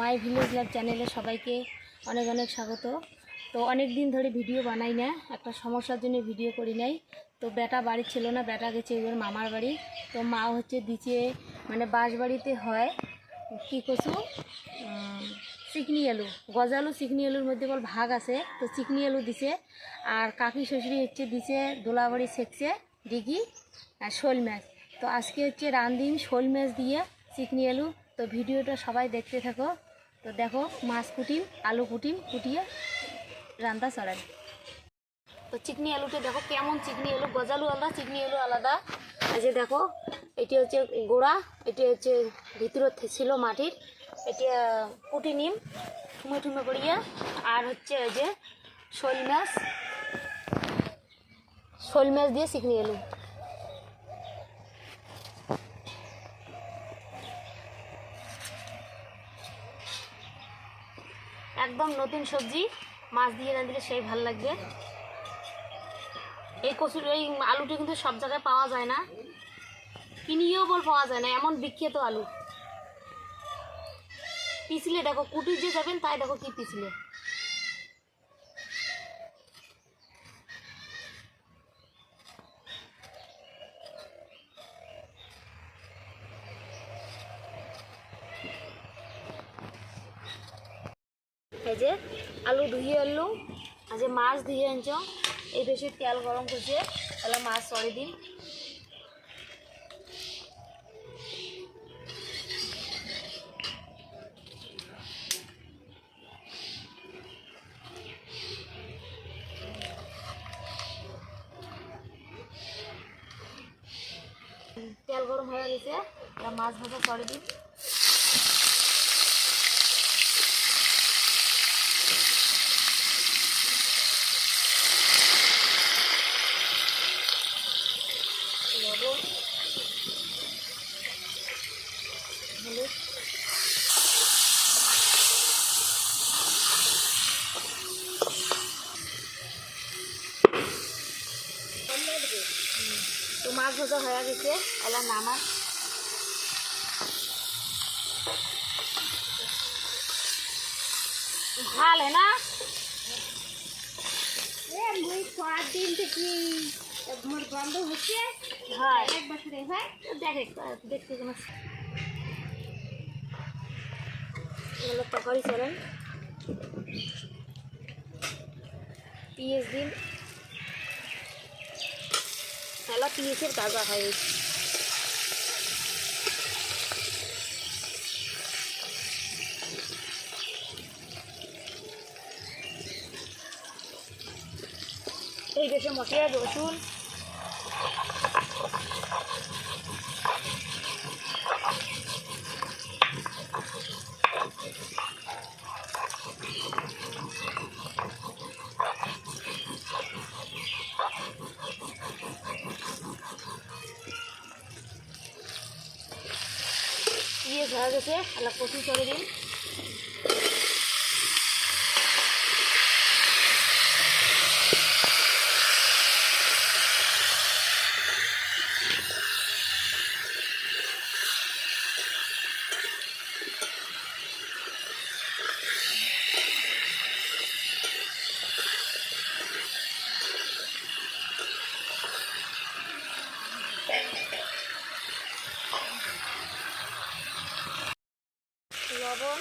My village live চ্যানেলে সবাইকে অনেক অনেক স্বাগত। তো অনেক দিন ধরে ভিডিও বানাই না, একটা সমস্যার জন্য ভিডিও করি নাই। তো বেটা বাড়ি ছিল না, বেটা গেছে এবার মামার বাড়ি। তো মা হচ্ছে দিচ্ছে মানে বাঁশ বাড়িতে হয়, কী কচু চিকনি আলু গজালু চিকনি আলুর মধ্যে বল ভাগ আছে, তো চিকনি আলু দিছে। আর কাকি শ্বশুরি হচ্ছে দিছে দোলাবাড়ি সেকছে ডিগি আর শোল মাছ। তো আজকে হচ্ছে রান্দিন শোল মাছ দিয়ে চিকনি আলু তো ভিডিওটা সবাই দেখতে থাকো। তো দেখো, মাছ কুটিম, আলু কুটিম কুটিয়ে রান্না চড়াই তো চিকনি আলুটা দেখো, কেমন চিকনি আলু, গজালু আলাদা, চিকনি আলু আলাদা। যে দেখো, এটি হচ্ছে গোড়া, এটি হচ্ছে ভিতরত ছিল মাটির। এটি কুটি নিম ঠুমে ঠুমে করিয়া। আর হচ্ছে যে শোল মাছ। শোল মাছ দিয়ে চিকনি আলু। একদম নতুন সবজি, মাছ দিয়ে না দিলে সেই ভালো লাগবে। এই কচুর, এই আলুটি কিন্তু সব জায়গায় পাওয়া যায় না। কিনিয়েও বল পাওয়া যায় না, এমন বিখ্যাত আলু। পিছলে দেখো, কুটির যে যাবেন তাই দেখো কি পিছলে। যে আলু ধুয়ে আনলো, আর মাছ ধুয়ে আনছ, এই বেশি তেল গরম করছে, তাহলে মাছ চড়ে দিন। তেল গরম হয়ে গেছে মাছ ভাজা চড়ে দিন। লবণ হলুদ তো মাছ ভাজা হয়ে গেছে এলা নামা ভালো है ना মুই ছয় দিন থেকে মোর বন্ধ হচ্ছে। হ্যাঁ। এক বছরে হয়? দেখ একটু, দেখতে কেমন এগুলো তরকারি চলেন। পিঁয়াজ দিন তাহলে পিঁয়াজের গাজা হয়। এই। এই দেশে মশলা রসুন। পিঁয়াজ হয়ে গেছে আলা কচু করে দিন লবণ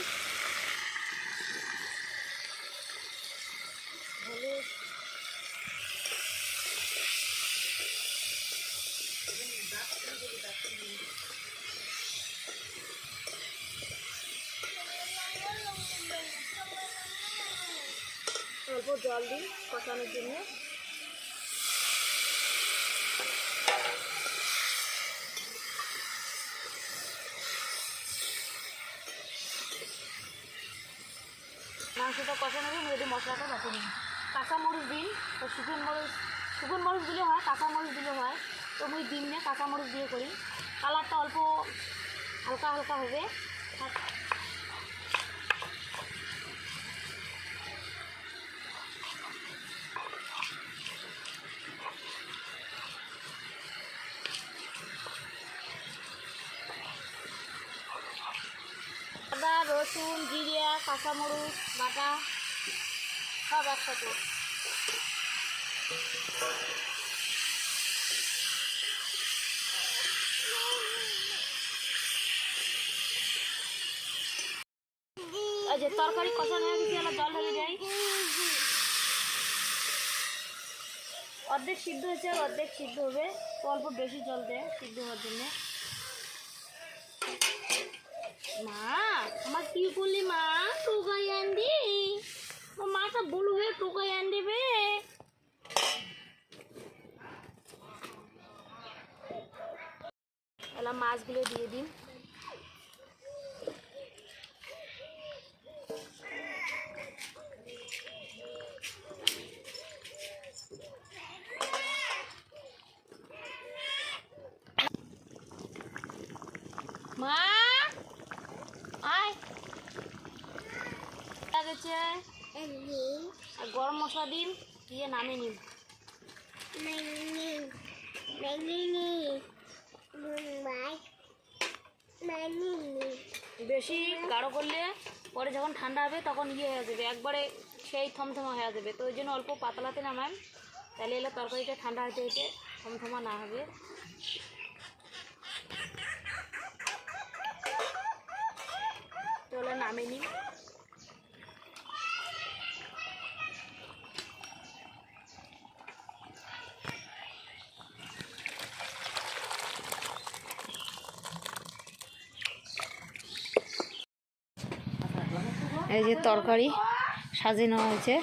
হলুদ অল্প জল দিন কষানোর জন্য। মাংসটা কষানো যদি মশলাটা বাটি নিন কাঁচা মরিচ দিন। তো শুকন মরিচ শুকন মরিচ দিলে হয় কাঁচা মরিচ দিলে হয়। তো মুই দিন নিয়ে কাঁচা মরিচ দিয়ে করি। কালারটা অল্প হালকা হালকা হবে। আদা, রসুন, জিরিয়া, কাঁচামরিচ, বাটা। সব একসাথে যে তরকারি কষানো হয়ে গেছে, এবার জল ঢেলে যাই অর্ধেক সিদ্ধ হয়েছে, আর অর্ধেক সিদ্ধ হবে। অল্প বেশি জল দেয় সিদ্ধ হওয়ার জন্য। মা, আমার মাছগুলো দিয়ে দিন। মা গরম মশলা দিন দিয়ে নামে নিন। বেশি গাঢ় করলে পরে যখন ঠান্ডা হবে তখন ইয়ে হয়ে যাবে, একবারে সেই থমথমা হয়ে যাবে। তো ওই জন্য অল্প পাতলাতে নামান তাহলে এলে তরকারিটা ঠান্ডা হতে হতে থমথমা না হবে। তাহলে নামে নিন এই যে তরকারি সাজানো হয়েছে।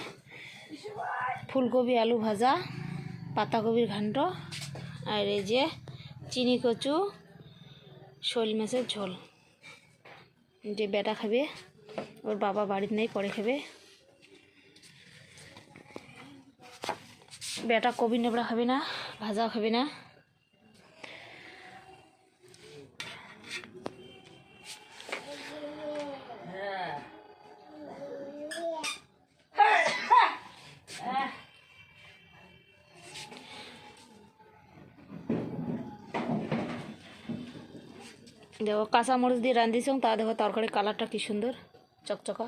ফুলকপি, আলু ভাজা, পাতাকপির ঘান্ট, আর এই যে চিনি, কচু, শোল মাছের ঝোল। যে বেটা খাবে, ওর বাবা বাড়ির নেই, পরে খাবে। বেটা কবি নেবড়া খাবে না, ভাজাও খাবে না। দেখো কাঁচা মরিচ দিয়ে রান্ধিছ তা দেখো তরকারি কালারটা কি সুন্দর চকচকা।